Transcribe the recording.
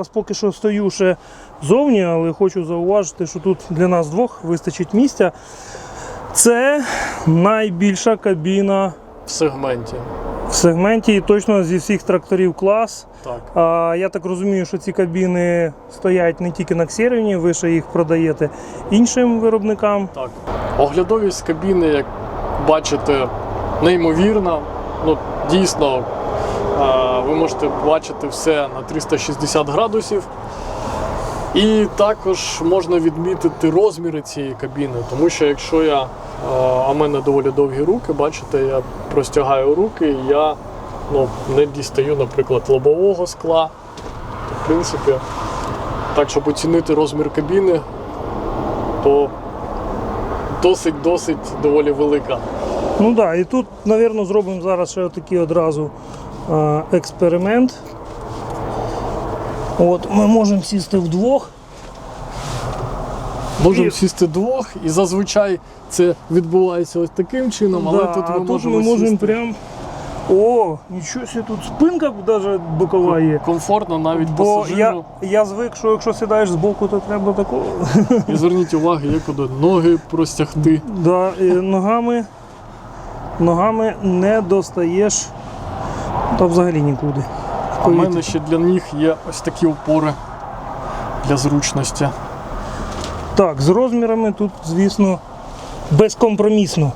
Зараз поки що стою ще зовні, але хочу зауважити, що тут для нас двох вистачить місця. Це найбільша кабіна В сегменті. в сегменті і точно зі всіх тракторів клас. Так. А, я так розумію, що ці кабіни стоять не тільки на Ксеріні, ви ще їх продаєте іншим виробникам. Так. Оглядовість кабіни, як бачите, неймовірна. Ну, дійсно, ви можете бачити все на 360 градусів. І також можна відмітити розміри цієї кабіни, тому що якщо я, а в мене доволі довгі руки, бачите, я простягаю руки, і я ну, не дістаю, наприклад, лобового скла. В принципі, так, щоб оцінити розмір кабіни, то досить-досить доволі велика. Ну так, да, і тут, мабуть, зробимо зараз ще такий одразу експеримент. От, ми можемо сісти вдвох. Можемо сісти двох, і зазвичай це відбувається ось таким чином, але Да, тут ми а тут можемо ми можемо сісти прям. О, нічого себе, тут спинка навіть бокова є. комфортно навіть Бо я, пасажиру. я звик, що якщо сідаєш збоку, то треба такого. І зверніть увагу, є куди ноги простягти. Да, і ногами, ногами не достаєш та взагалі нікуди. А в мене ще для них є ось такі опори для зручності. Так, з розмірами тут, звісно, безкомпромісно.